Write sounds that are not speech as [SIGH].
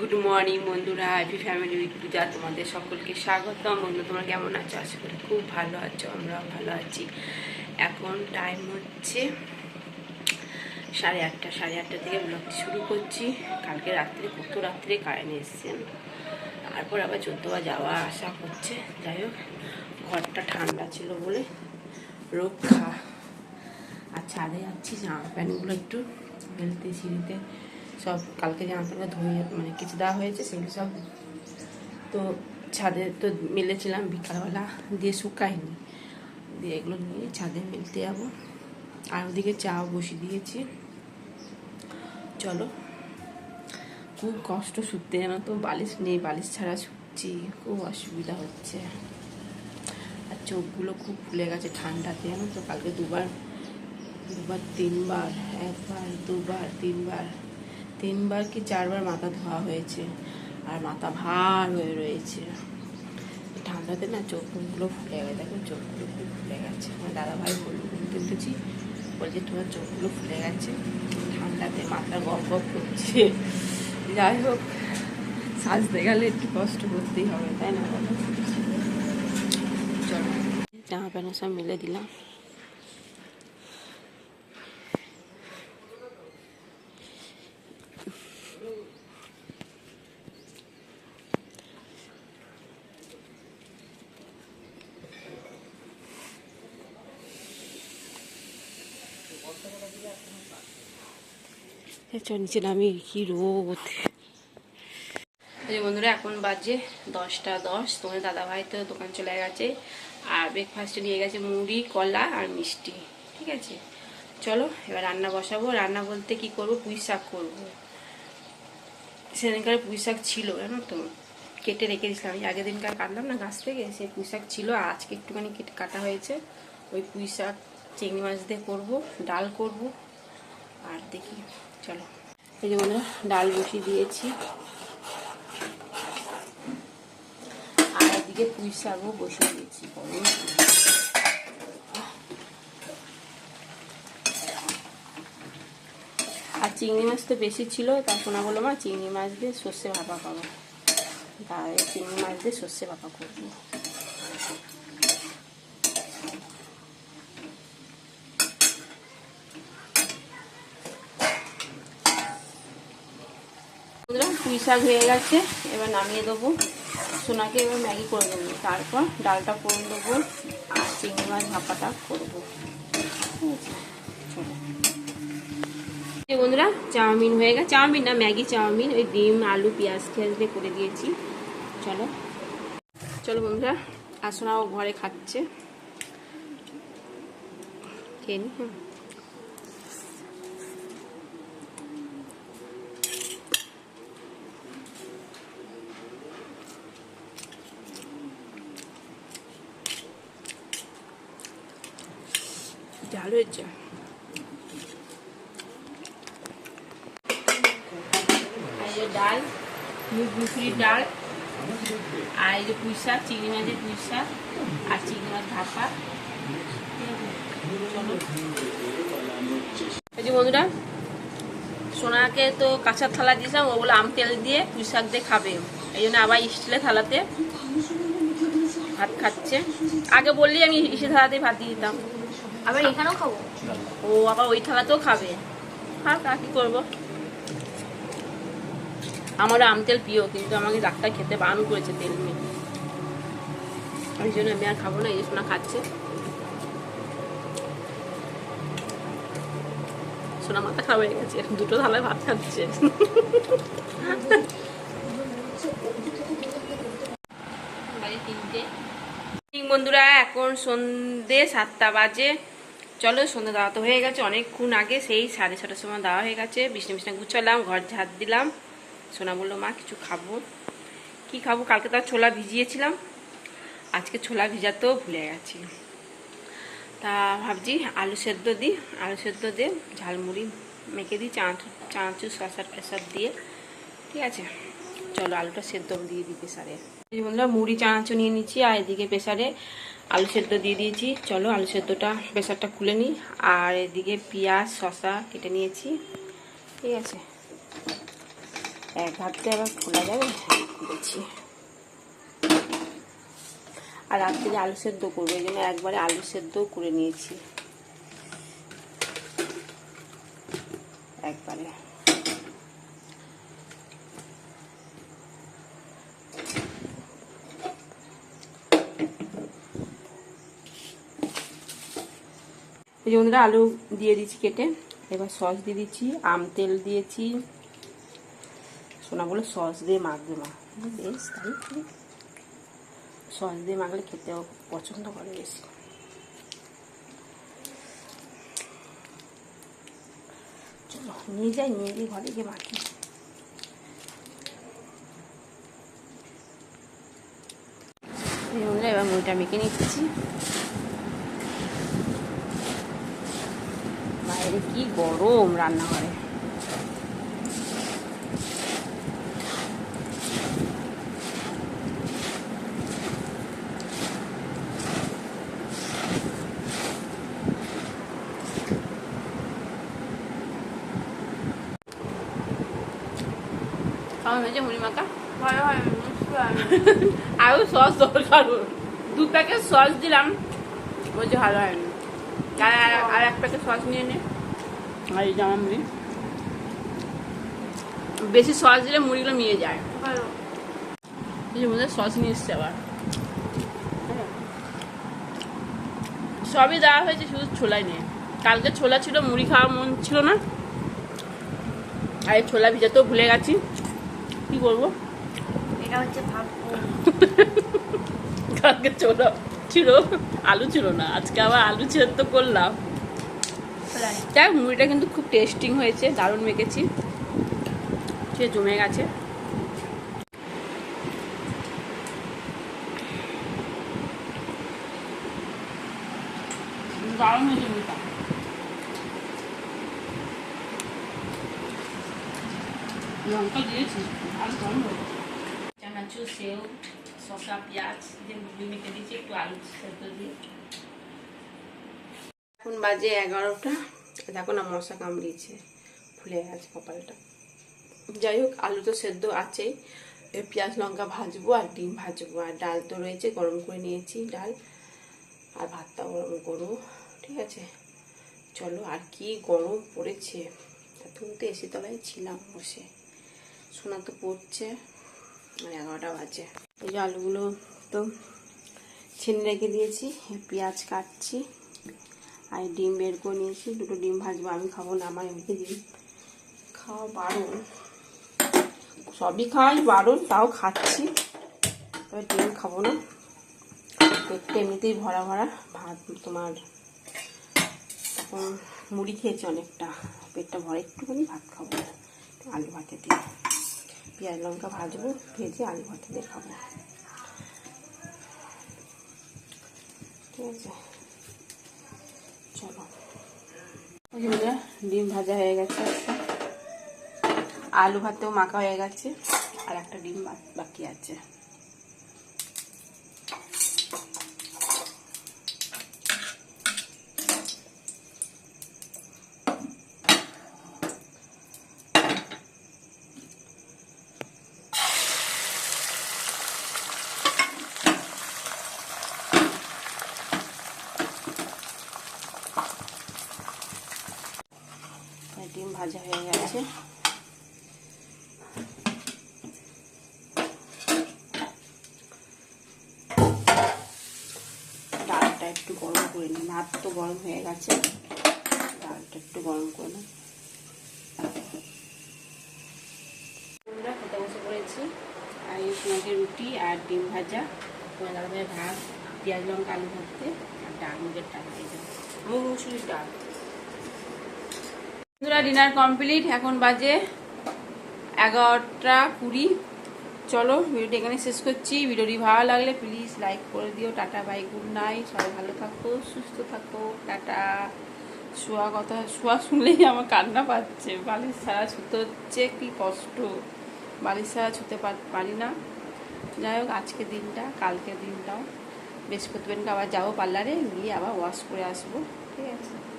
Good morning বন্ধুরা happy family with Puja তোমাদের সকলকে স্বাগতম। বন্ধু তোমরা কেমন আছো? আশা করি খুব ভালো আছো, আমরাও ভালো আছি। এখন টাইম হচ্ছে সাড়ে আটটা সাড়ে আটটা থেকে ব্লগটি শুরু করছি। কালকে রাত্রে, কত রাত্রে কারেন্ট এসছেন তারপর আবার চোদ্দোবার যাওয়া আসা হচ্ছে। যাই হোক, ঘরটা ঠান্ডা ছিল বলে রক্ষা। আর ছাদে যাচ্ছি, জামা প্যান্টগুলো একটু মেলতে সিঁড়িতে সব কালকে জামা প্যান্টগুলো ধুয়ে মানে কিছু দেওয়া হয়েছে, সেগুলো সব তো ছাদে তো মেলেছিলাম বিকালবেলা, দিয়ে শুকায়নি। দিয়ে এগুলো নিয়ে ছাদে মেলতে যাব। আর ওদিকে চাও বসিয়ে দিয়েছি। চলো। খুব কষ্ট শুতে যেন তো, বালিশ নেই, বালিশ ছাড়া শুচ্ছি, খুব অসুবিধা হচ্ছে। আর চোখগুলো খুব ফুলে গেছে ঠান্ডাতে জানো তো, কালকে দুবার দুবার তিনবার, একবার, দুবার, তিনবার। তিনবার কি চারবার মাথা ধোয়া হয়েছে, আর মাথা ভার হয়ে রয়েছে। ঠান্ডাতে না চোখগুলো ফুলে গেছে, দেখো চোখগুলো খুব ফুলে গেছে। আমার দাদাভাই বলল কিনতেছি বলছে তোমার চোখগুলো ফুলে গেছে, ঠান্ডাতে মাথা গপ গপ করছে। যাই হোক, সাজতে গেলে একটু কষ্ট করতেই হবে, তাই না? বলো চলো। জামা প্যান্ট সব মিলে দিলাম চল নিচে নামি কি রোদ। বন্ধুরা, এখন বাজে দশটা দশ। তোমার দাদাভাই তো দোকান চলে গেছে, আর ব্রেকফাস্টে নিয়ে গেছে মুড়ি, কলা আর মিষ্টি, ঠিক আছে? চলো, এবার রান্না বসাবো। রান্না বলতে কি করব? পুঁই শাক করব। সেদিনকার পুঁই শাক ছিল, জানো তো? কেটে রেখে দিয়েছিলাম। আমি আগের দিনকার কাটলাম না, গাছ থেকে? সেই পুঁই শাক ছিল আজকে একটুখানি কেটে কাটা হয়েছে। ওই পুঁই শাক চিংড়ি মাছ দিয়ে করব, ডাল করব। আর দেখি, চলো। এই যে বন্ধুরা ডাল বসিয়ে দিয়েছি। আর এদিকে পুঁই শাকও বসিয়ে দিয়েছি। আর চিংড়ি মাছ তো বেশি ছিল তার শোনা বলল, মা, চিংড়ি মাছ দিয়ে সর্ষে ভাপা করো। তাই চিংড়ি মাছ দিয়ে সর্ষে ভাপা করব বন্ধুরা পুঁই শাক হয়ে গেছে, এবার নামিয়ে দেবো। সোনাকে এবার ম্যাগি করে দেবো। তারপর ডালটা করে দেবো আর চিংড়ি মাছ ভাপাটা করব। বন্ধুরা, চাউমিন হয়ে গেছে। চাউমিন না, ম্যাগি চাউমিন, ওই ডিম, আলু, পেঁয়াজ টেয়াজ দিয়ে করে দিয়েছি। চলো। চলো বন্ধুরা, আসোনাও ঘরে খাচ্ছে। খেয়ে নি হ্যাঁ ঝাল হয়েছে ডাল মুসুরির ডাল, আর এই যে পুঁই শাক, চিংড়ি মাছের পুঁই শাক, আর চিংড়ি মাছ ভাপা। এই বন্ধুরা, সোনাকে তো কাঁচার থালা দিয়েছিলাম, ও বলে আম তেল দিয়ে পুঁই শাক দিয়ে খাবে। এই জন্য আবার স্টিলের থালাতে ভাত খাচ্ছে। আগে বললি আমি স্টিলের থালাতে ভাত দিয়ে দিতাম। আবার এখানেও খাব? ও আবার ওই থালাতেও খাবে। হ্যাঁ তা কি করব? আমারও আম তেল প্রিয় কিন্তু আমাকে ডাক্তার খেতে বারণ করেছে তেল নিয়ে। ওই জন্য আমি আর খাব না এই যে সোনা খাচ্ছে। সোনা মাথা খাওয়া হয়ে গেছে দুটো থালায় ভাত খাচ্ছে। বন্ধুরা এখন সন্ধে সাতটা বাজে। চলো, সন্ধ্যা দেওয়া তো হয়ে গেছে। অনেকক্ষণ আগে সেই সাড়ে ছটার সময় দেওয়া হয়ে গেছে। বিছনা বিছনা গুছালাম, ঘর ঝাঁট দিলাম। সোনা বলল, মা, কিছু খাব? কি খাব? কালকে তো ছোলা ভিজিয়েছিলাম। আজকে ছোলা ভিজাতেও ভুলে গেছি। তা ভাবছি, আলু সেদ্ধ দিই। আলু সেদ্ধ দিয়ে ঝালমুড়ি মেখে দিই চাঁচু চাঁচু শশার প্রেসার দিয়ে। ঠিক আছে, চলো, আলুটা সেদ্ধ দিয়ে দিই প্রেসারে। বন্ধুরা, মুড়ি, চানাচু নিয়ে নিচ্ছি, আর এদিকে প্রেসারে আলু সেদ্ধ দিয়ে দিয়েছি। চলো আলু সেদ্ধটা প্রেশারটা খুলে নিই। আর এদিকে পেঁয়াজ শশা কেটে নিয়েছি। ঠিক আছে। এক হাতে আবার খোলা যাবে? হ্যাঁ খুলেছি। আর রাত্রে আলু সেদ্ধ করব, এই জন্য একবারে আলু সেদ্ধও করে নিয়েছি। এই যে বন্ধুরা, আলু দিয়ে দিচ্ছি কেটে। এবার সস দিয়ে দিচ্ছি, আম তেল দিয়েছি। সোনা বলে সস দিয়ে মাখবে মা। বেশ, তাই সস দিয়ে মাখলে খেতেও পছন্দ করে বেশি। চলো, নিয়ে যাই, নিয়ে গিয়ে ঘরে গিয়ে মাখি। এবার মুড়িটা মেখে নিচ্ছি। বাইরে কি গরম রান্নাঘরে কেমন হয়েছে মুড়ি মাখা? ভালো হয় [LAUGHS] আরও সস দরকার। দু প্যাকেট সস দিলাম। বলছে ভালো হয়নি আর আর- আর এক প্যাকেট সস নিয়ে নে। আর এই জামা মুড়ি। বেশি সস দিলে মুড়িগুলো নিয়ে যায়। মধ্যে সস নিয়ে এসছে আবার। সবই দেওয়া হয়েছে শুধু ছোলাই নিয়ে। কালকে ছোলা ছিল মুড়ি খাওয়ার মন ছিল না। আর এই ছোলা ভিজাতেও ভুলে গেছি। কি করব এটা হচ্ছে কালকে ছোলা ছিল আলু ছিল না। আজকে আবার আলু সেদ্ধ করলাম। যাই হোক, মুড়িটা কিন্তু খুব টেস্টিং হয়েছে দারুণ মেখেছি। সে জমে গেছে। দারুণ হয়েছে মুড়িটা। লঙ্কা দিয়েছি আর কম হবে চানাচুর সেও শসা পেঁয়াজ দিয়ে মুড়ি মেখে দিয়েছি একটু আলু সেদ্ধ দিয়ে। এখন বাজে এগারোটা। দেখো না মশা কামড়িয়েছে, ফুলে গেছে কপালটা। যাই হোক, আলু তো সেদ্ধ আছেই। পেঁয়াজ লঙ্কা ভাজবো আর ডিম ভাজবো। আর ডাল তো রয়েছে, গরম করে নিয়েছি ডাল। আর ভাতটা গরম করব, ঠিক আছে? চলো, আর কি গরম পড়েছে? এতক্ষণ তো এসি তলায় ছিলাম বসে। সোনা তো পড়ছে মানে এগারোটা বাজে। এই যে আলুগুলো তো ছেনে রেখে দিয়েছি, পেঁয়াজ কাটছি। আর ডিম বের করে নিয়েছি। দুটো ডিম ভাজবো, আমি খাব না আমার এমনি ডিম খাওয়া বারণ। সবই খাওয়াই বারণ, তাও খাচ্ছি। তবে ডিম খাব না। পেটটা এমনিতেই ভরা ভরা। ভাত তোমার এখন মুড়ি খেয়েছি অনেকটা। পেটটা ভরা, একটুখানি ভাত খাব আলু ভাতে দিয়ে। পেঁয়াজ লঙ্কা ভাজবো, ভেজে আলু ভাতে দিয়ে খাব। ঠিক আছে চলো ডিম ভাজা হয়ে গেছে আলু ভাতেও মাখা হয়ে গেছে আর একটা ডিম বাকি আছে আর ডিম ভাজা হয়ে গেছে। ডালটা একটু গরম করে নিই ভাত তো গরম হয়ে গেছে। ডালটা একটু গরম করে পড়েছি, আর রুটি আর ডিম ভাজা, তোমার ভাত, পেঁয়াজ, লঙ্কা, আলু ভাজতে আর ডাল, মুগের ডাল মুগ, মুসুরির ডাল। বন্ধুরা ডিনার কমপ্লিট এখন বাজে এগারোটা কুড়ি। চলো, ভিডিওটি এখানে শেষ করছি। ভিডিওটি ভালো লাগলে প্লিজ লাইক করে দিও। টাটা বাই গুড নাইট সবাই ভালো থাকো, সুস্থ থাকো। টাটা। শোয়া কথা, শোয়া শুনলেই আমার কান্না পাচ্ছে। বালিশ ছাড়া ছুতে হচ্ছে, কি কষ্ট। বালিশ ছাড়া ছুতে পারি না। যাই হোক, আজকে দিনটা, কালকে দিনটাও। বেশ বৃহস্পতিবারকে আবার যাব পার্লারে, গিয়ে আবার ওয়াশ করে আসব। ঠিক আছে?